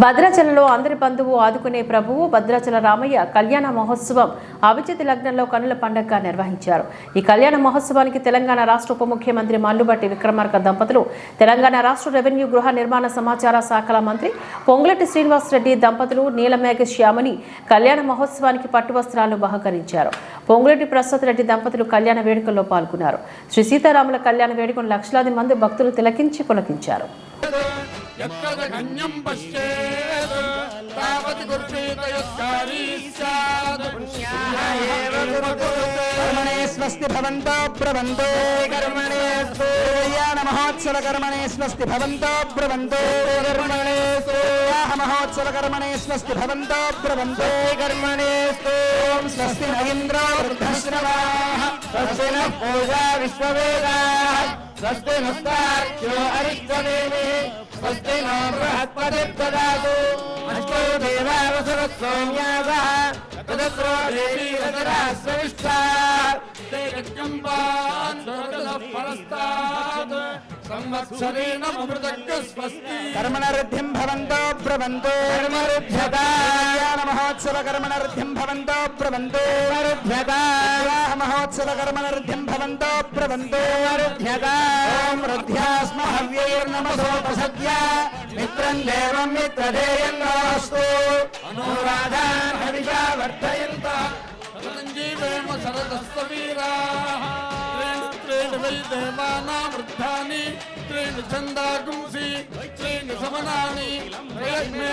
భద్రాచలంలో అందరి బంధువు ఆదుకునే ప్రభువు భద్రాచల రామయ్య కళ్యాణ మహోత్సవం అవిచితి లగ్నంలో కనుల పండగగా నిర్వహించారు. ఈ కళ్యాణ మహోత్సవానికి తెలంగాణ రాష్ట్ర ఉప ముఖ్యమంత్రి మల్లుబట్టి విక్రమార్క దంపతులు తెలంగాణ రాష్ట్ర రెవెన్యూ గృహ నిర్మాణ సమాచార శాఖల మంత్రి పొంగులెట్టి శ్రీనివాసరెడ్డి దంపతులు నీలమేఘ శ్యామని కళ్యాణ మహోత్సవానికి పట్టు వస్త్రాలు బహకరించారు. పొంగులెట్టి ప్రసాద్ రెడ్డి దంపతులు కళ్యాణ వేడుకల్లో పాల్గొన్నారు. శ్రీ సీతారాముల కళ్యాణ వేడుకను లక్షలాది మంది భక్తులు తిలకించి పులకించారు. यत्रघन्यं कर्मणे स्वस्ति भवन्तो ब्रवन्तो कर्मणे सूर्यानमहोत्सव कर्मणे स्वस्ति भवन्तो ब्रवन्तो कर्मणे सूर्याः महोत्सव कर्मणे स्वस्ति भवन्तो कर्मणे स्तों स्वस्ति न इन्द्रो वृद्धश्रवाः। स्वस्ति नः पूजा विश्ववेदाः। स्वस्ति नस्तार्क्ष्यो हरि स्वस्ति नो बृहस्पति प्रदातु अष्टो देवावसरसौम्यासः तदस्रो देवी वसरः सविष्ठा ते गच्छम्बान्परस्तात् संवत्सरेण पृथक् स्वस्ति कर्मणरुद्धिं भवन्तो ब्रवन्तो कर्मरुध्यता महोत्सवकर्मणरुद्धिं भवन्तो ब्रवन्तो रुध्यता महोत्सवकर्मणरुद्धिं भवन्तो ब्रवन्तो रुध्यता रुध्या स्मः पूर्णमसोपसद्य मित्रम् देवम् मित्रधेयन्नास्तु अनुराधान् हविषा वर्धयन्त सञ्जीवेम सरदस्तवीराः त्रेण वै देवानां वृद्धानि त्रेण छन्दागुंसि त्रेण समनानि